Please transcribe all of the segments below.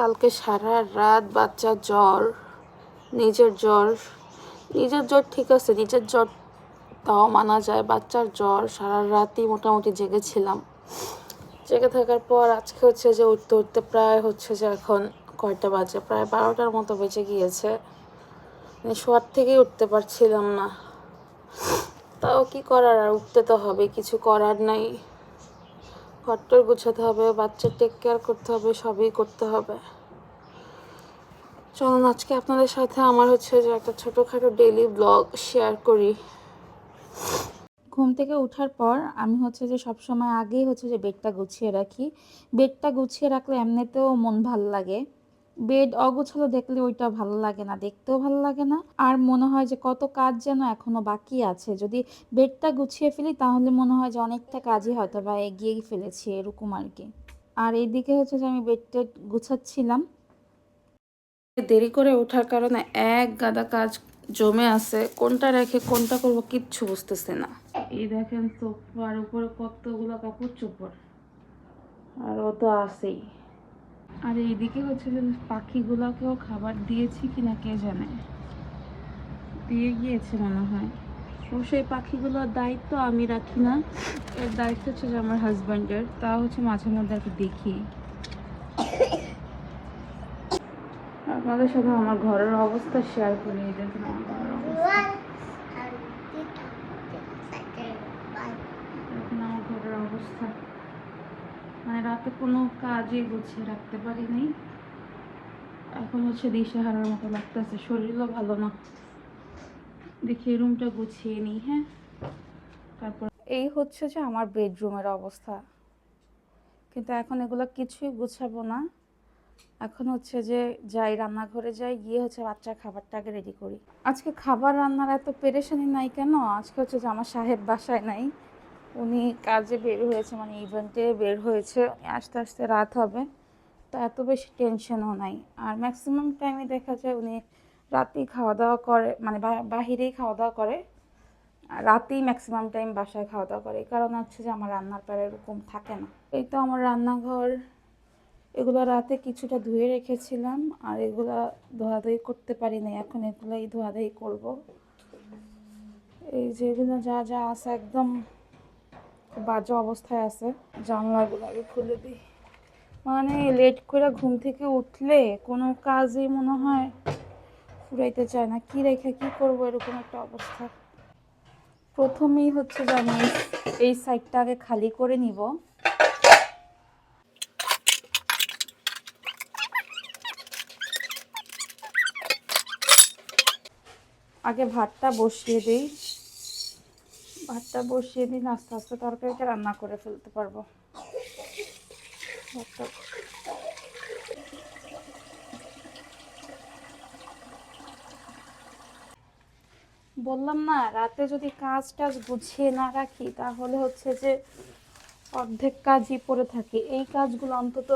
কালকে সারা রাত বাচ্চা জ্বর, নিজের জ্বর নিজের জ্বর ঠিক আছে, নিজের জ্বর তাও মানা যায়, বাচ্চার জ্বর সারা রাতই মোটামুটি জেগেছিলাম জেগে থাকার পর আজকে হচ্ছে যে উঠতে উঠতে প্রায় হচ্ছে যে এখন কয়টা বাজে? প্রায় বারোটার মতো বেজে গিয়েছে। মানে শোয়ার থেকেই উঠতে পারছিলাম না। তাও কি করার? আর উঠতে তো হবে, কিছু করার নাই। ঘরটর গুছাতে হবে, বাচ্চার টেক কেয়ার করতে হবে, সবই করতে হবে। চলুন, আজকে আপনাদের সাথে আমার হচ্ছে যে একটা ছোটোখাটো ডেলি ব্লগ শেয়ার করি। ঘুম থেকে ওঠার পর আমি হচ্ছে যে সব সময় আগেই হচ্ছে যে বেডটা গুছিয়ে রাখি। বেডটা গুছিয়ে রাখলে এমনিতেও মন ভালো লাগে। বেড অগোছালো দেখলে ওইটা ভালো লাগে না দেখতেও ভালো লাগে না। আর মনে হয় যে কত কাজ যেন এখনও বাকি আছে। যদি বেডটা গুছিয়ে ফেলি তাহলে মনে হয় যে অনেকটা কাজই হয়তো বা এগিয়ে ফেলেছি এরকম আর কি। আর এইদিকে হচ্ছে যে আমি বেডটা গুছাচ্ছিলাম। দেরি করে ওঠার কারণে এক গাদা কাজ জমে আছে। কোনটা রেখে কোনটা করব কিচ্ছু বুঝতেছে না। এই দেখেন সোফার উপরে কতগুলো কাপড় চোপড়। আর ও তো আছেই। আর এইদিকে হচ্ছে যে পাখিগুলোকেও খাবার দিয়েছি কিনা কে জানে। দিয়ে গিয়েছে মনে হয়। ও সেই পাখিগুলোর দায়িত্ব আমি রাখি না। এর দায়িত্ব হচ্ছে যে আমার হাজব্যান্ডের। তা হচ্ছে মাঝে মধ্যে আর দেখি। আপনাদের সাথে আমার ঘরের অবস্থা শেয়ার করি, এই দেখুন আমার ঘরের অবস্থা দেখুন আমার ঘরের অবস্থা মানে রাতে কোনো কাজই গুছিয়ে রাখতে পারিনি। এখন হচ্ছে দিশেহারার মতো লাগতেছে, শরীরও ভালো না। দেখি রুমটা গুছিয়ে নিই হ্যাঁ? তারপর এই হচ্ছে যে আমার বেডরুমের অবস্থা। কিন্তু এখন এগুলো কিছুই গুছাবো না। এখন হচ্ছে যে যাই রান্নাঘরে যাই, গিয়ে হচ্ছে বাচ্চার খাবারটা আগে রেডি করি। আজকে খাবার রান্নার এত পেরেশানি নাই কেন? আজকে হচ্ছে যে আমার সাহেব বাসায় নাই। উনি কাজে বের হয়েছে মানে ইভেন্টে বের হয়েছে। আস্তে আস্তে রাত হবে, তো এত বেশি টেনশনও নাই। আর ম্যাক্সিমাম টাইমে দেখা যায় উনি রাতেই খাওয়া দাওয়া করে মানে বাহিরেই খাওয়া দাওয়া করে। আর রাতেই ম্যাক্সিমাম টাইম বাসায় খাওয়া দাওয়া করে। কারণে হচ্ছে যে আমার রান্নার পরে এরকম থাকে না। এই তো আমার রান্নাঘর, এগুলো রাতে কিছুটা ধুয়ে রেখেছিলাম। আর এগুলো ধোয়াধুয়ি করতে পারি নাই, এখন এগুলোই ধোয়াধুয়ি করব। এই যেগুলো যা যা আছে একদম বাজে অবস্থায় আছে। জানলাগুলো আগে খুলে দিই। মানে লেট করে ঘুম থেকে উঠলে কোনো কাজই মনে হয় ফুরাইতে চায় না। কি রেখে কি করব এরকম একটা অবস্থা। প্রথমেই হচ্ছে যে আমি এই- এই সাইডটা আগে খালি করে নিব। আগে ভাতটা বসিয়ে দিই। ভাতটা বসিয়ে দিন, আস্তে আস্তে তরকারিটা রান্না করে ফেলতে পারব। বললাম না, রাতে যদি কাজ টাজ গুছিয়ে না রাখি, তাহলে হচ্ছে যে অর্ধেক কাজই পড়ে থাকে। এই কাজগুলো অন্তত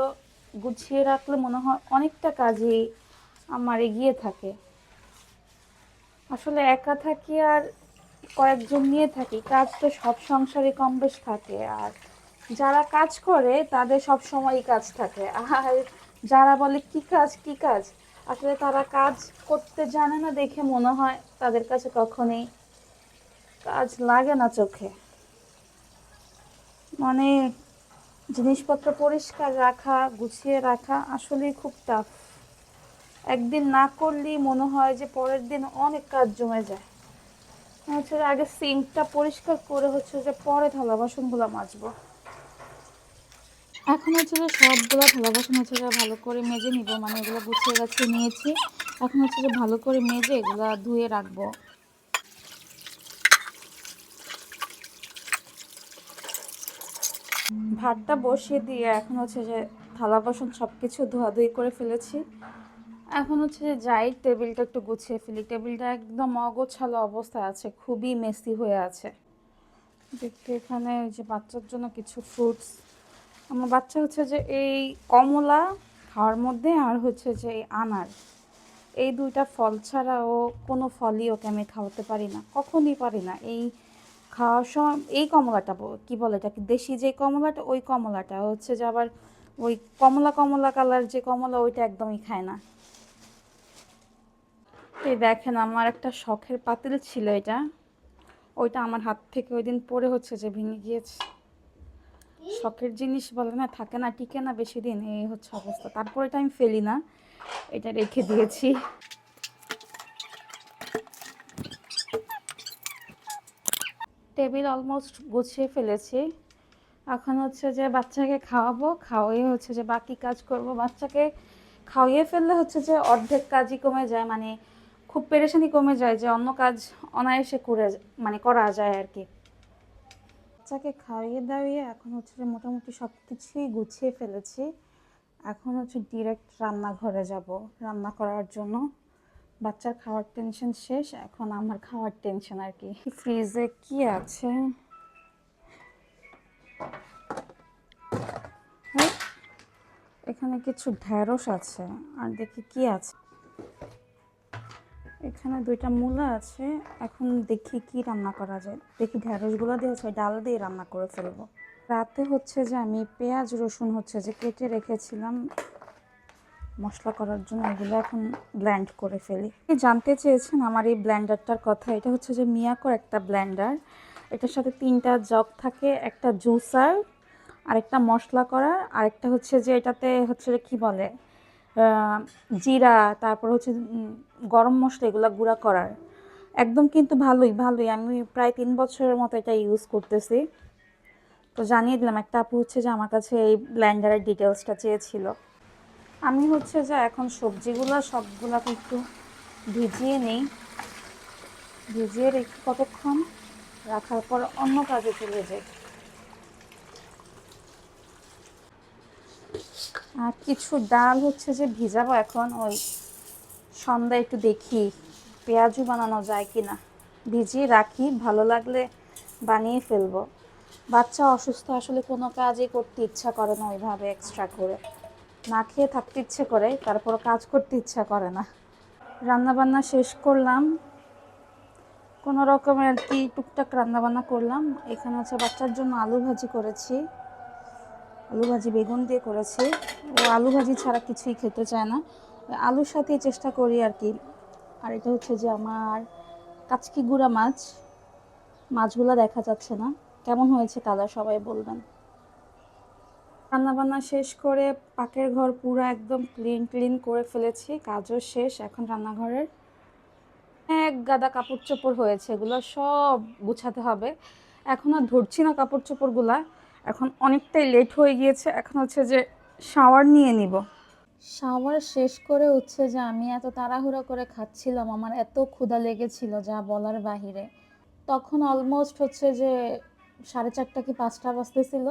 গুছিয়ে রাখলে মনে হয় অনেকটা কাজই আমার এগিয়ে থাকে। আসলে একা থাকি আর কয়েকজন নিয়ে থাকি, কাজ তো সব সংসারে কম বেশ থাকে। আর যারা কাজ করে, তাদের সব সময়ই কাজ থাকে। আর যারা বলে, কি কাজ কি কাজ? আসলে তারা কাজ করতে জানে না দেখে মনে হয় তাদের কাছে কখনোই কাজ লাগে না চোখে। মানে জিনিসপত্র পরিষ্কার রাখা, গুছিয়ে রাখা আসলেই খুব টাফ একদিন না করলেই মনে হয় যে পরের দিন অনেক কাজ জমে যায়। হচ্ছে আগে সিঙ্কটা পরিষ্কার করে হচ্ছে যে পরে থালা বাসনগুলো মাজবো। এখন হচ্ছে যে সবগুলো থালা বাসন হচ্ছে যে ভালো করে মেজে নিব মানে এগুলো গুছিয়ে গাছিয়ে নিয়েছি। এখন হচ্ছে যে ভালো করে মেজে এগুলো ধুয়ে রাখব। ভাতটা বসিয়ে দিয়ে এখন হচ্ছে যে থালা বাসন সব কিছু ধোয়াধুয়ি করে ফেলেছি। এখন হচ্ছে যাই, টেবিলটা একটু গুছিয়ে ফেলি। টেবিলটা একদম অগোছালো অবস্থায় আছে, খুবই মেসি হয়ে আছে। দেখতে এখানে ওই যে বাচ্চার জন্য কিছু ফ্রুটস আমার বাচ্চা হচ্ছে যে এই কমলা খাওয়ার মধ্যে আর হচ্ছে যে এই আনার। এই দুইটা ফল ছাড়া ও কোনো ফলই ওকে আমি খাওয়াতে পারি না, কখনই পারি না। এই খাওয়ার সময়, এই কমলাটা কি বলে এটা দেশি যে কমলাটা, ওই কমলাটা। হচ্ছে যে আবার ওই কমলা কমলা কালার যে কমলা, ওইটা একদমই খায় না। এই দেখেন আমার একটা শখের পাতিল ছিল এটা। ওইটা আমার হাত থেকে ওই দিন পরে হচ্ছে যে ভেঙে গিয়েছে। শখের জিনিস বলে না, থাকে না, টিকে না বেশি দিন, এই হচ্ছে অবস্থা। তারপর এটা আমি ফেলি না, এটা রেখে দিয়েছি। টেবিল অলমোস্ট গুছিয়ে ফেলেছি। এখন হচ্ছে যে বাচ্চাকে খাওয়াবো, খাওয়াই হচ্ছে যে বাকি কাজ করব। বাচ্চাকে খাওয়িয়ে ফেললে হচ্ছে যে অর্ধেক কাজই কমে যায় মানে খুব পেরেশানি কমে যায় যে অন্য কাজ অনায়াসে করে মানে করা যায় আর কি। বাচ্চাকে খাইয়ে দাওয়িয়ে এখন হচ্ছে মোটামুটি সব কিছুই গুছিয়ে ফেলেছি। এখন হচ্ছে ডিরেক্ট রান্নাঘরে যাব রান্না করার জন্য। বাচ্চার খাওয়ার টেনশন শেষ এখন আমার খাওয়ার টেনশন আর কি। ফ্রিজে কি আছে? এই, এখানে কিছু ঢ্যাঁড়স আছে আর দেখি কি আছে। এখানে দুইটা মূলা আছে। এখন দেখি কি রান্না করা যায়। দেখি ঢ্যাঁড়সগুলো দিয়ে হচ্ছে ডাল দিয়ে রান্না করে ফেলব। রাতে হচ্ছে যে আমি পেঁয়াজ, রসুন হচ্ছে যে কেটে রেখেছিলাম। মশলা করার জন্য এগুলো এখন ব্ল্যান্ড করে ফেলি। জানতে চেয়েছেন আমার এই ব্ল্যান্ডারটার কথা। এটা হচ্ছে যে মিয়াকোর একটা ব্ল্যান্ডার এটার সাথে তিনটা জগ থাকে, একটা জুসার আরেকটা মশলা করার আরেকটা হচ্ছে যে এটাতে হচ্ছে কী বলে জিরা, তারপর হচ্ছে গরম মশলা এগুলো গুঁড়া করার। একদম কিন্তু ভালোই ভালোই। আমি প্রায় তিন বছরের মতো এটা ইউজ করতেছি। তো জানিয়ে দিলাম, একটা আপু হচ্ছে যে আমার কাছে এই ব্লেন্ডারের ডিটেলসটা চেয়েছিল। আমি হচ্ছে যে এখন সবজিগুলো সবগুলোকে একটু ভিজিয়ে নিই। ভিজিয়ে রেখে কতক্ষণ? রাখার পর অন্য কাজে চলে যাই। আর কিছু ডাল হচ্ছে যে ভিজাবো এখন, ওই সন্ধ্যায় একটু দেখি পেঁয়াজু বানানো যায় কি না ভিজিয়ে রাখি, ভালো লাগলে বানিয়ে ফেলব। বাচ্চা অসুস্থ আসলে কোনো কাজই করতে ইচ্ছা করে না ওইভাবে এক্সট্রা করে। না খেয়ে থাকতে ইচ্ছে করে তারপর কাজ করতে ইচ্ছা করে না। রান্না বান্না শেষ করলাম। কোনো রকম আর কি টুকটাক রান্না বান্না করলাম। এখানে হচ্ছে বাচ্চার জন্য আলু ভাজি করেছি। আলু ভাজি বেগুন দিয়ে করেছি। ও আলু ভাজি ছাড়া কিছুই খেতে চায় না। আলুর সাথেই চেষ্টা করি আর কি। আর এটা হচ্ছে যে আমার কাচকি গুঁড়া মাছ। মাছগুলো দেখা যাচ্ছে না। কেমন হয়েছে কালার সবাই বলবেন। রান্নাবান্না শেষ করে পাকের ঘর পুরো একদম ক্লিন ক্লিন করে ফেলেছি। কাজও শেষ এখন রান্নাঘরের। এক গাদা কাপড় চোপড় হয়েছে। এগুলো সব গুছাতে হবে। এখন আর ধরছি না কাপড় চোপড়গুলা। এখন অনেকটাই লেট হয়ে গিয়েছে। এখন হচ্ছে যে শাওয়ার নিয়ে নিব। শাওয়ার শেষ করে হচ্ছে যে আমি এত তাড়াহুড়ো করে খাচ্ছিলাম, আমার এত ক্ষুধা লেগেছিল যা বলার বাহিরে। তখন অলমোস্ট হচ্ছে যে সাড়ে চারটা কি পাঁচটা বাজতেছিল।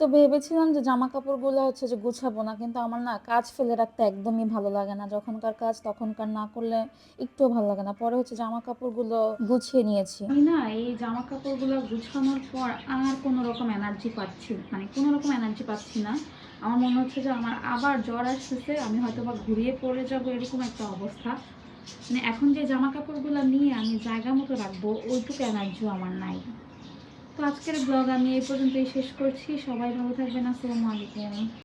তো ভেবেছিলাম যে জামা কাপড়গুলো হচ্ছে যে গুছাবো না, কিন্তু আমার না কাজ ফেলে রাখতে একদমই ভালো লাগে না। যখনকার কাজ তখনকার না করলে একটুও ভালো লাগে না। পরে হচ্ছে জামা কাপড়গুলো গুছিয়ে নিয়েছি। না এই জামা কাপড়গুলো গুছানোর পর আর কোনো রকম এনার্জি পাচ্ছি মানে কোনো রকম এনার্জি পাচ্ছি না। আমার মনে হচ্ছে যে আমার আবার জ্বর আসতেছে, আমি হয়তো বা ঘুরিয়ে পড়ে যাব এরকম একটা অবস্থা। মানে এখন যে জামা কাপড়গুলো নিয়ে আমি জায়গা মতো রাখব, ওইটুকু এনার্জিও আমার নাই। তো আজকের ব্লগ আমি এই পর্যন্তই শেষ করছি। সবাই ভালো থাকবেন। আসসালামু আলাইকুম।